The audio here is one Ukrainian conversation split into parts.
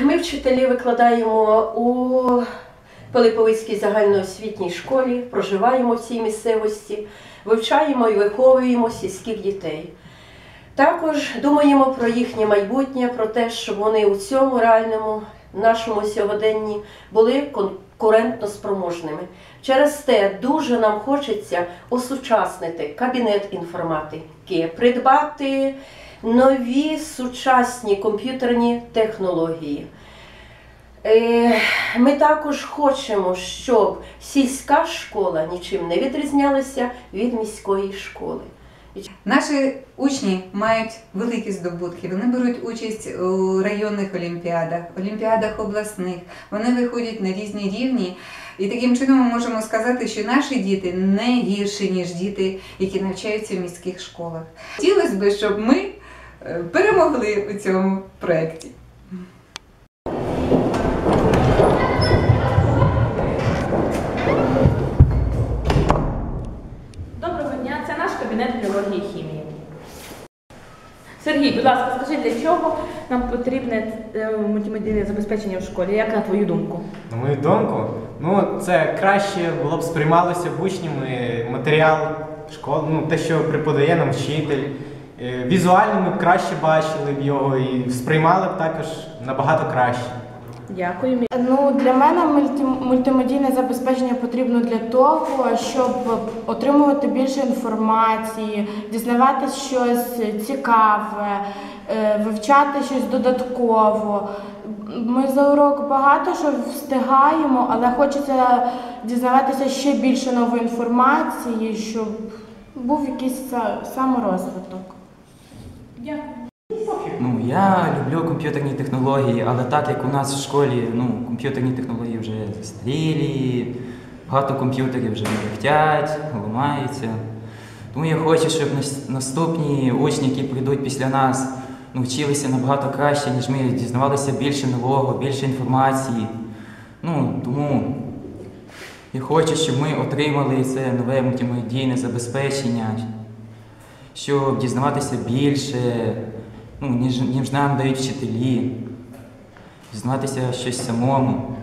Ми вчителі викладаємо у Пилиповицькій загальноосвітній школі, проживаємо в цій місцевості, вивчаємо і виховуємо сільських дітей. Також думаємо про їхнє майбутнє, про те, щоб вони у цьому реальному нашому сьогоденні були конкурентно спроможними. Через те дуже нам хочеться осучаснити кабінет інформатики, придбати нові сучасні комп'ютерні технології. Е, Ми також хочемо, щоб сільська школа нічим не відрізнялася від міської школи. Наші учні мають великі здобутки. Вони беруть участь у районних олімпіадах, олімпіадах обласних. Вони виходять на різні рівні. І таким чином ми можемо сказати, що наші діти не гірші, ніж діти, які навчаються в міських школах. Хотілося б, щоб ми перемогли у цьому проєкті. Доброго дня, це наш кабінет біології і хімії. Сергій, будь ласка, скажи, для чого нам потрібне е, мультимедійне забезпечення в школі? Як на твою думку? На мою думку, ну це краще було б сприймалося б учнями матеріал школи, ну те, що преподає нам вчитель. Е, Візуально ми б краще бачили б його і сприймали б також набагато краще. Дякую. Ну, для мене мульті, мультимедійне забезпечення потрібно для того, щоб отримувати більше інформації, дізнаватись щось цікаве, е, вивчати щось додатково. Ми за урок багато що встигаємо, але хочеться дізнаватися ще більше нової інформації, щоб був якийсь са- Ну, я люблю комп'ютерні технології, але так як у нас в школі ну, комп'ютерні технології вже застарілі, багато комп'ютерів вже не вихтять, ламаються. Тому я хочу, щоб наступні учні, які прийдуть після нас, ну, вчилися набагато краще, ніж ми, дізнавалися більше нового, більше інформації. Ну, тому я хочу, щоб ми отримали це нове мультимедійне забезпечення, щоб дізнаватися більше, ну, ніж, ніж нам дають вчителі, дізнаватися щось самому.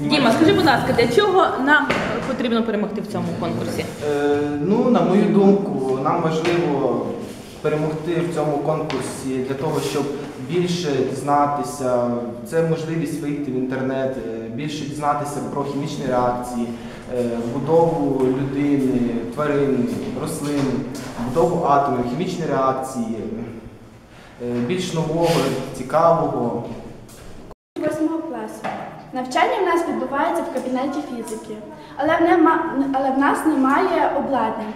Діма, скажи, будь ласка, для чого нам потрібно перемогти в цьому конкурсі? Е, Ну, на мою думку, нам важливо перемогти в цьому конкурсі для того, щоб більше дізнатися. Це можливість вийти в інтернет, е, більше дізнатися про хімічні реакції, е, будову людини, тварин, рослин, будову атомів, хімічні реакції, е, більш нового, цікавого. Восьмого класу. Навчання в нас відбувається в кабінеті фізики, але в нас немає обладнань.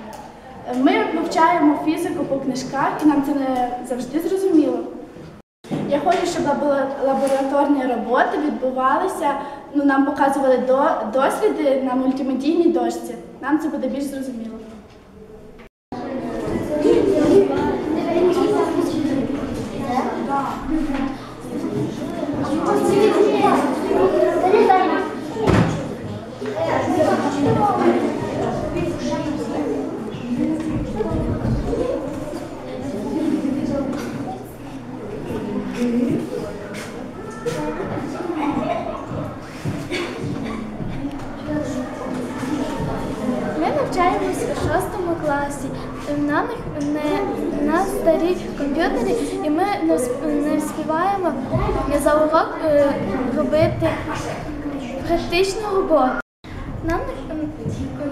Ми вивчаємо фізику по книжках і нам це не завжди зрозуміло. Я хочу, щоб лабораторні роботи відбувалися, ну, нам показували досліди на мультимедійній дошці. Нам це буде більш зрозуміло. Ми навчаємося у шостому класі. На них не на старі комп'ютери, і ми не, всп- не співаємо за урок е, робити практичну роботу. Нам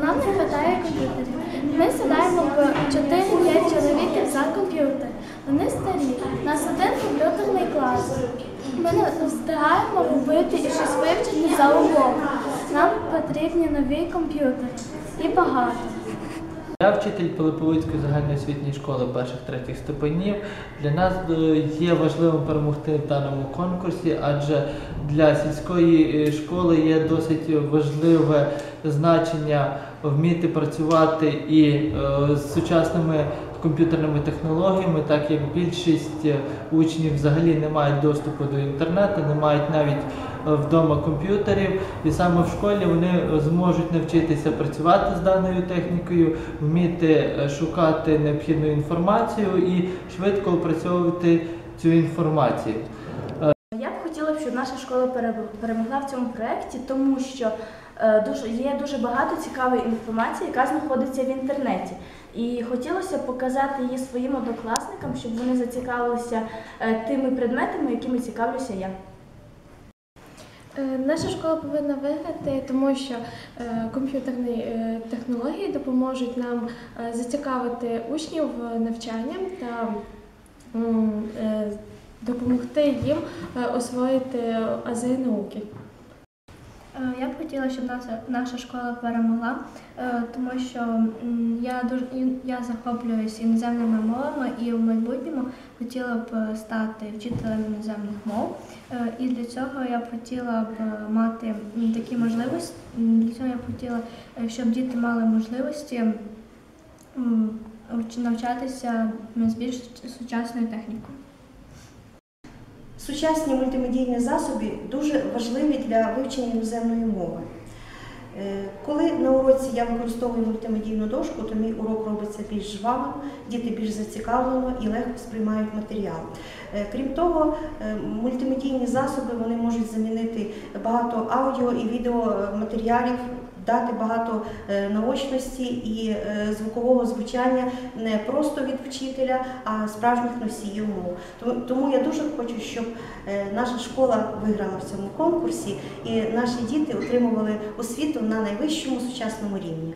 нам не вистачає комп'ютерів. Ми сідаємо 4-5 чоловіків за комп'ютер. Вони старі. Нас один комп'ютерний клас. Ми не встигаємо робити і щось вивчити за урок. Нам потрібні нові комп'ютери. І багато. Я вчитель Пилиповицької загальноосвітньої школи перших третіх ступенів. Для нас е, є важливим перемогти в даному конкурсі, адже для сільської е, школи є досить важливе значення вміти працювати і е, з сучасними комп'ютерними технологіями, так як більшість е, учнів взагалі не мають доступу до інтернету, не мають навіть е, вдома комп'ютерів, і саме в школі вони е, зможуть навчитися працювати з даною технікою, вміти шукати необхідну інформацію і швидко опрацьовувати цю інформацію. Я б хотіла щоб наша школа пере- перемогла в цьому проєкті, тому що дуже, є дуже багато цікавої інформації, яка знаходиться в інтернеті. І хотілося показати її своїм однокласникам, щоб вони зацікавилися е, тими предметами, якими цікавлюся я. Е, Наша школа повинна виграти, тому що е, комп'ютерні технології допоможуть нам зацікавити учнів навчанням та допомогти їм освоїти ази науки. Е, Я б хотіла, щоб наша, наша школа перемогла, е, тому що я дуже я захоплююсь іноземними мовами і в майбутньому хотіла б е, стати вчителем іноземних мов. І для цього я б хотіла б мати такі можливості. Для цього я б хотіла, щоб діти мали можливості навчатися з більш сучасною технікою. Сучасні мультимедійні засоби дуже важливі для вивчення іноземної мови. Е, Коли на уроці я використовую мультимедійну дошку, то мій урок робиться більш жвавим, діти більш зацікавлено і легко сприймають матеріал. Е, Крім того, е, мультимедійні засоби вони можуть замінити багато аудіо і відеоматеріалів, дати багато е, наочності і е, звукового звучання не просто від вчителя, а справжніх носіїв мов. Тому, я дуже хочу, щоб е, наша школа виграла в цьому конкурсі і наші діти отримували освіту на найвищому сучасному рівні.